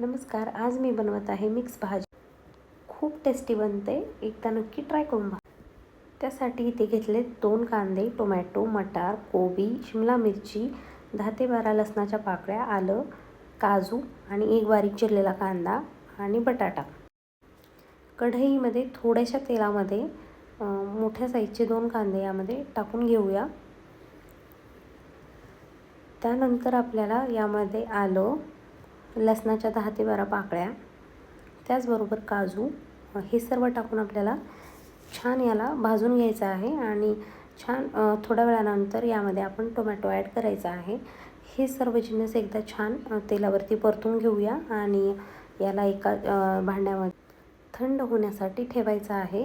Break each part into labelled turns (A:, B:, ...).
A: नमस्कार आज मी बनवत आहे मिक्स भाजी. खूप टेस्टी बनते. एकदा नक्की ट्राय करून भा त्यासाठी इथे घेतले दोन कांदे टोमॅटो मटार कोबी शिमला मिरची दहा ते बारा लसणाच्या पाकळ्या आलं काजू आणि एक बारीक चिरलेला कांदा आणि बटाटा. कढईमध्ये थोड्याशा तेलामध्ये मोठ्या साईजचे दोन कांदे यामध्ये टाकून घेऊया. त्यानंतर आपल्याला यामध्ये आलं लसणाच्या दहा ते बारा पाकळ्या त्याचबरोबर काजू हे सर्व टाकून आपल्याला छान याला भाजून घ्यायचं आहे आणि छान थोड्या वेळानंतर यामध्ये आपण टोमॅटो ॲड करायचा आहे. हे सर्व जिन्नस एकदा छान तेलावरती परतून घेऊया आणि याला एका भांड्यामध्ये थंड होण्यासाठी ठेवायचं आहे.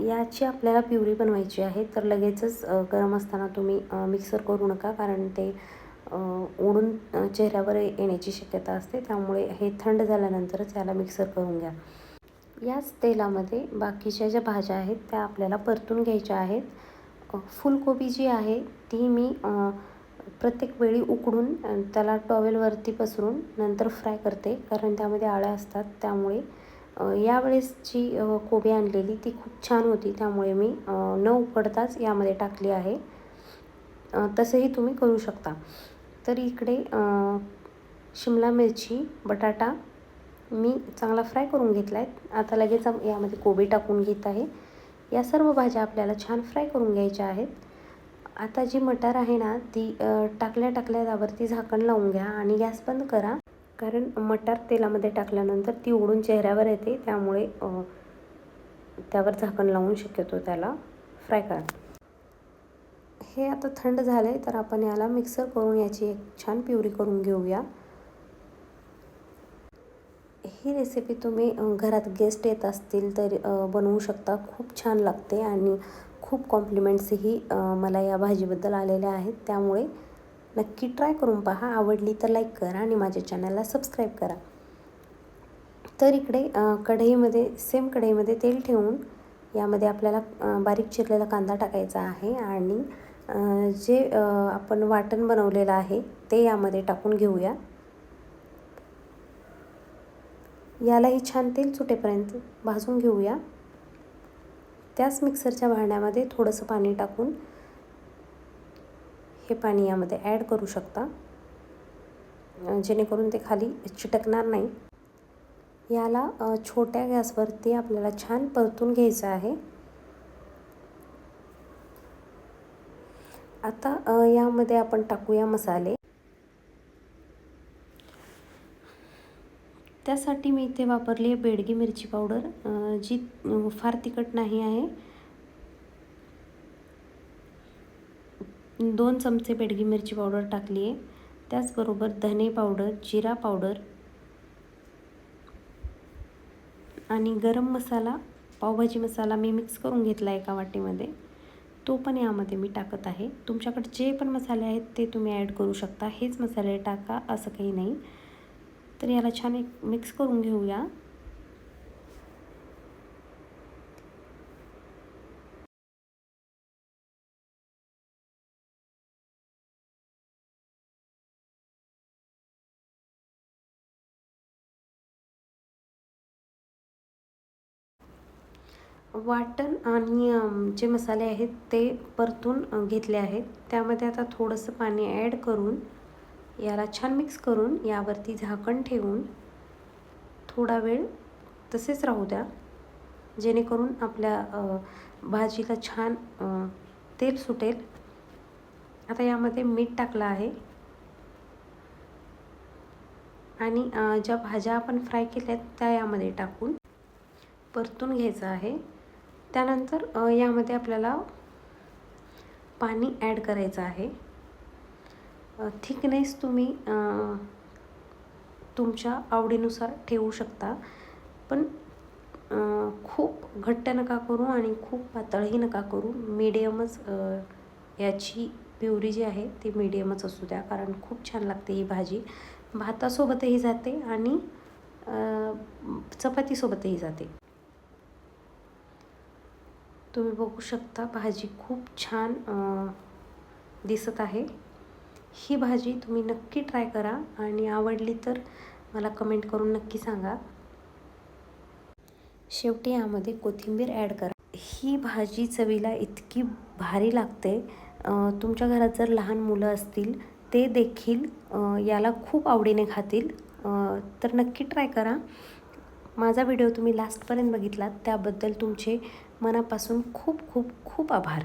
A: याची आपल्याला प्युरी बनवायची आहे तर लगेचच गरम असताना तुम्ही मिक्सर करू नका कारण ते ओढून चेहऱ्यावर येण्याची शक्यता असते. त्यामुळे हे थंड झाल्यानंतरच याला मिक्सर करून घ्या. याच तेलामध्ये बाकीच्या ज्या भाज्या आहेत त्या आपल्याला परतून घ्यायच्या आहेत. फुलकोबी जी आहे ती मी प्रत्येक वेळी उकडून त्याला टॉवेलवरती पसरून नंतर फ्राय करते. कारण त्यामध्ये आळ्या असतात. त्यामुळे यावेळेस जी कोबी आणलेली ती खूप छान होती. त्यामुळे मी न उकडताच यामध्ये टाकली आहे. तसंही तुम्ही करू शकता. तर इकडे शिमला मिरची बटाटा मी चांगला फ्राय करून घेतला आहे आता लगेच यामध्ये कोबी टाकून घेत आहे. या सर्व भाज्या आपल्याला छान फ्राय करून घ्यायच्या आहेत. आता जी मटार आहे ना ती टाकल्या टाकल्या त्यावरती झाकण लावून घ्या आणि गॅस बंद करा. कारण मटार तेलामध्ये टाकल्यानंतर ती उडून चेहऱ्यावर येते. त्यामुळे त्यावर झाकण लावून शक्यतो त्याला फ्राय करा. हे आता थंड झालं आहे तर आपण याला मिक्सर करून याची एक छान प्युरी करून घेऊया. ही रेसिपी तुम्ही घरात गेस्ट येत असतील तर बनवू शकता. खूप छान लागते आणि खूप कॉम्प्लिमेंट्सही मला या भाजीबद्दल आलेल्या आहेत. त्यामुळे नक्की ट्राय करून पहा. आवडली तर लाईक करा आणि माझ्या चॅनलला सबस्क्राईब करा. तर इकडे कढईमध्ये सेम कढईमध्ये तेल ठेवून यामध्ये आपल्याला बारीक चिरलेला कांदा टाकायचा आहे आणि जे आपण वाटण बनवलेलं आहे ते यामध्ये टाकून घेऊया. यालाही छान तेल सुटेपर्यंत भाजून घेऊया. त्याच मिक्सरच्या भांड्यामध्ये थोडंसं पाणी टाकून हे पाणी यामध्ये ॲड करू शकता. जेणेकरून ते खाली चिटकणार नाही. याला छोट्या गॅसवरती आपल्याला छान परतून घ्यायचं आहे. आता यामध्ये आपण टाकूया मसाले. त्यासाठी मी इथे वापरली आहे बेडगी मिरची पावडर जी फार तिखट नाही आहे. दोन चमचे बेडगी मिरची पावडर टाकली आहे. त्याचबरोबर धने पावडर जिरा पावडर आणि गरम मसाला पावभाजी मसाला मी मिक्स करून घेतला एका वाटीमध्ये. तो पण यामध्ये मी टाकत आहे. तुमच्याकडे जे पण मसाले आहेत ते तुम्ही ॲड करू शकता. हेच मसाले टाका असं काही नाही. तर याला छान एक मिक्स करून घेऊया. वाटण आणि जे मसाले आहेत ते परतून घेतले आहेत. त्यामध्ये आता थोडंसं पाणी ॲड करून याला छान मिक्स करून यावरती झाकण ठेवून थोडा वेळ तसेच राहू द्या. जेणेकरून आपल्या भाजीला छान तेल सुटेल. आता यामध्ये मीठ टाकलं आहे. आणि ज्या भाज्या आपण फ्राय केल्या आहेत त्या यामध्ये टाकून परतून घ्यायचं आहे. त्यानंतर यामध्ये आपल्याला पाणी ॲड करायचं आहे. थिकनेस तुम्ही तुमच्या आवडीनुसार ठेवू शकता. पण खूप घट्ट नका करू आणि खूप पातळही नका करू. मीडियमच याची प्युरी जी आहे ती मीडियमच असू द्या कारण खूप छान लागते ही भाजी. भातासोबतही जाते आणि चपातीसोबतही जाते. तुम्ही बघू शकता भाजी खूप छान दिसत आहे. ही भाजी तुम्ही नक्की ट्राय करा आणि आवडली तर मला कमेंट करून नक्की सांगा. शेवटी यामध्ये कोथिंबीर ॲड करा. ही भाजी चवीला इतकी भारी लागते. तुमच्या घरात जर लहान मुलं असतील ते देखील याला खूप आवडीने खातील. तर नक्की ट्राय करा. माझा व्हिडिओ तुम्ही लास्टपर्यंत बघितलात त्याबद्दल तुमचे मनापासून खूप खूप खूप आभार.